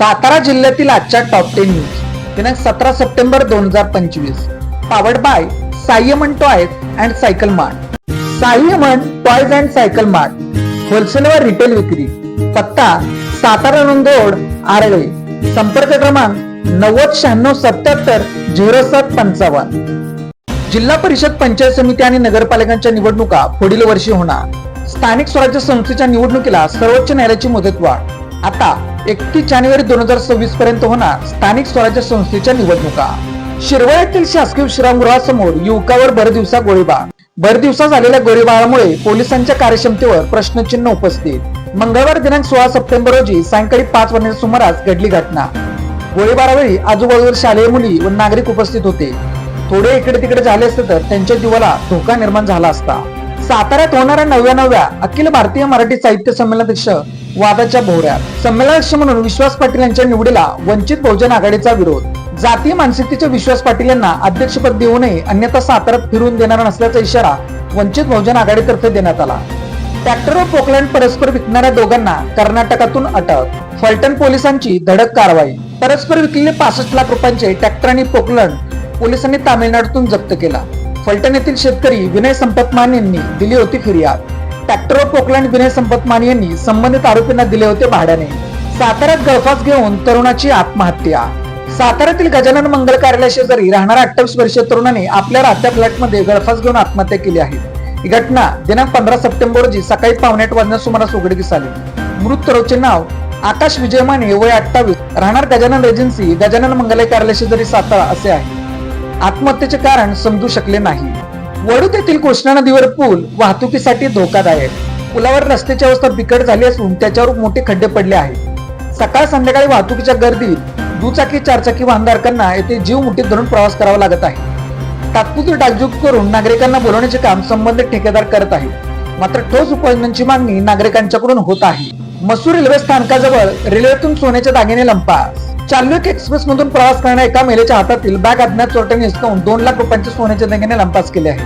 सातारा जिल्ह्यातील आजच्या top ten news दिनांक सतरा सप्टेंबर दोन हजार पंचवीस. Powered by Simon Toys and Cycle Mart Simon Toys and Cycle Mart wholesale व रिटेल विक्री. पत्ता सातारा रोड आरळे. संपर्क क्रमांक नव्वद शहाण्णव सत्याहत्तर झिरो सात पंचावन्न. जिल्हा परिषद पंचायत समिती आणि नगरपालिकांच्या निवडणुका पुढील वर्षी होणार. स्थानिक स्वराज्य संस्थेच्या निवडणुकीला सर्वोच्च न्यायालयाची मुदतवाढ. आता एकतीस जानेवारी दोन हजार सव्वीस पर्यंत होणार स्थानिक स्वराज्य संस्थेच्या निवडणुका. शिरवळ येथील शासकीय विश्रामगृहासमोर युवकावर भरदिवसा गोळीबार. भरदिवसा झालेल्या गोळीबारामुळे पोलिसांच्या कार्यक्षमतेवर प्रश्नचिन्ह उपस्थित. मंगळवार दिनांक सोळा सप्टेंबर रोजी सायंकाळी पाच वाजण्याच्या सुमारास घडली घटना. गोळीबारावेळी आजूबाजूला शालेय मुली व नागरिक उपस्थित होते. थोडे इकडे तिकडे झाले असते तर त्यांच्या जीवाला धोका निर्माण झाला असता. साताऱ्यात होणाऱ्या नव्या नव्या अखिल भारतीय मराठी साहित्य संमेलनाध्यक्ष वादाच्या भोवऱ्यात. संमेलनाध्यक्ष म्हणून विश्वास पाटील यांच्या निवडीला वंचित बहुजन आघाडीचा विरोध. जातीय मानसिकतेचे विश्वास पाटील यांना अध्यक्षपद देऊ नये अन्यथा साताऱ्यात फिरून देणार नसल्याचा इशारा वंचित बहुजन आघाडीतर्फे देण्यात आला. ट्रॅक्टर व पोकलँड परस्पर विकणाऱ्या दोघांना कर्नाटकातून अटक. फलटण पोलिसांची धडक कारवाई. परस्पर विकलेले पासष्ट लाख रुपयांचे ट्रॅक्टर आणि पोकलंड पोलिसांनी तामिळनाडूतून जप्त केला. फलटण येथील शेतकरी विनय संपतमान यांनी दिली होती फिर्याद. ट्रॅक्टरवर पोकलँड विनय संपतमान यांनी संबंधित आरोपींना दिले होते भाड्याने. साताऱ्यात गळफास घेऊन तरुणाची आत्महत्या. साताऱ्यातील गजानन मंगल कार्यालयाशेजारी राहणाऱ्या अठ्ठावीस वर्षीय तरुणाने आपल्या राहत्या फ्लॅटमध्ये गळफास घेऊन आत्महत्या केली आहे. ही घटना दिनांक पंधरा सप्टेंबर रोजी सकाळी पावणे आठ वाजण्यास सुमारास उघडकीस आली. मृत तरुचे नाव आकाश विजय माने वय अठ्ठावीस. राहणार गजानन एजन्सी गजानन मंगल कार्यालयाशेजारी सातारा असे आहे. आत्महत्येचे कारण समजू शकले नाही. वडूत येथील कृष्णा नदीवर पूल वाहतुकीसाठी धोकादायक. पुलावर रस्त्याची अवस्था बिकट झाली असून त्याच्यावर मोठे खड्डे पडले आहेत. सकाळ संध्याकाळी वाहतुकीच्या गर्दीत दुचाकी चारचाकी वाहनधारकांना येथे जीव मुठीत धरून प्रवास करावा लागत आहे. तात्पुरती डागजूक करून नागरिकांना बोलवण्याचे काम संबंधित ठेकेदार करत आहे मात्र ठोस उपाययोजनांची मागणी नागरिकांच्याकडून होत आहे. मसूर रेल्वे स्थानकाजवळ रेल्वेतून सोन्याच्या दागिने लंपास. चालविक एक्सप्रेस मधून प्रवास करणाऱ्या एका महिलेच्या हातातील बॅग अज्ञात चोरट्याने हिसकावून दोन लाख रुपयांचे सोन्याचे दागिने लंपास केले आहे.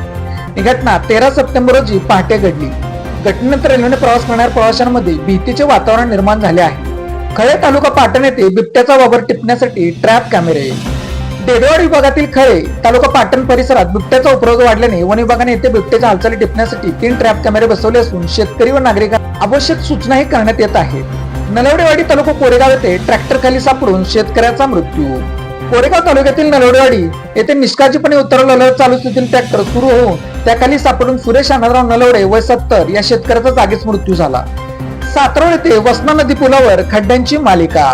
ही घटना तेरा सप्टेंबर रोजी पहाटे घडली. घटनेनंतर रेल्वेने प्रवास करणाऱ्या प्रवाशांमध्ये भीतीचे वातावरण निर्माण झाले आहे. खळे तालुका पाटण येथे बिबट्याचा वावर टिपण्यासाठी ट्रॅप कॅमेरे. डेडवाड विभागातील खळे तालुका पाटण परिसरात बिबट्याचा उपरोग वाढल्याने वन विभागाने येथे बिबट्याच्या हालचाली टिपण्यासाठी तीन ट्रॅप कॅमेरे बसवले असून शेतकरी व नागरिकांना आवश्यक सूचनाही करण्यात येत आहेत. नलवडेवाडी तालुका कोरेगाव येथे ट्रॅक्टर खाली सापडून शेतकऱ्याचा मृत्यू. कोरेगाव तालुक्यातील नलवडेवाडी येथे निष्काळजीपणे उतरवलेलं चालू स्थितीतील ट्रॅक्टर सुरू होऊन त्याखाली सापडून सुरेश आनंदराव नलवडे वय सत्तर या शेतकऱ्याचा जागीच मृत्यू झाला. सातरोड येथे वसना नदी पुलावर खड्ड्यांची मालिका.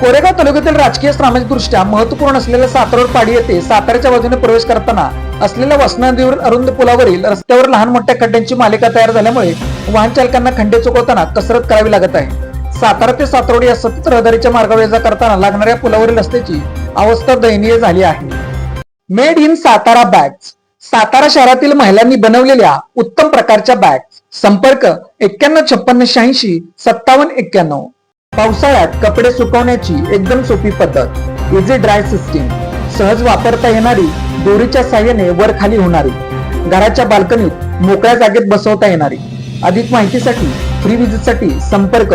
कोरेगाव तालुक्यातील राजकीय सामाजिक दृष्ट्या महत्त्वपूर्ण असलेल्या सातारोड पाडी येथे साताऱ्याच्या बाजूने प्रवेश करताना असलेल्या वसना नदीवर अरुंद पुलावरील रस्त्यावर लहान मोठ्या खड्ड्यांची मालिका तयार झाल्यामुळे वाहन चालकांना खड्डे चुकवताना कसरत करावी लागत आहे. सातारा ते सातरोड या सतत रहदारीच्या मार्गावर जा करताना लागणाऱ्या पुलावरील रस्त्याची अवस्था दयनीय झाली आहे. Made in Satara bags. Satara शहरातील महिलांनी बनवलेल्या उत्तम प्रकारच्या बॅग्स. संपर्क एक्क्याण्णव छप्पन्न शहाऐंशी सत्तावन्न एक्क्याण्णव. पावसाळ्यात कपडे सुकवण्याची एकदम सोपी पद्धत. इझी ड्राय सिस्टीम सहज वापरता येणारी दोरीच्या साह्याने वर खाली होणारी. घराच्या बाल्कनीत मोकळ्या जागेत बसवता येणारी. अधिक माहितीसाठी फ्री विजिटसाठी संपर्क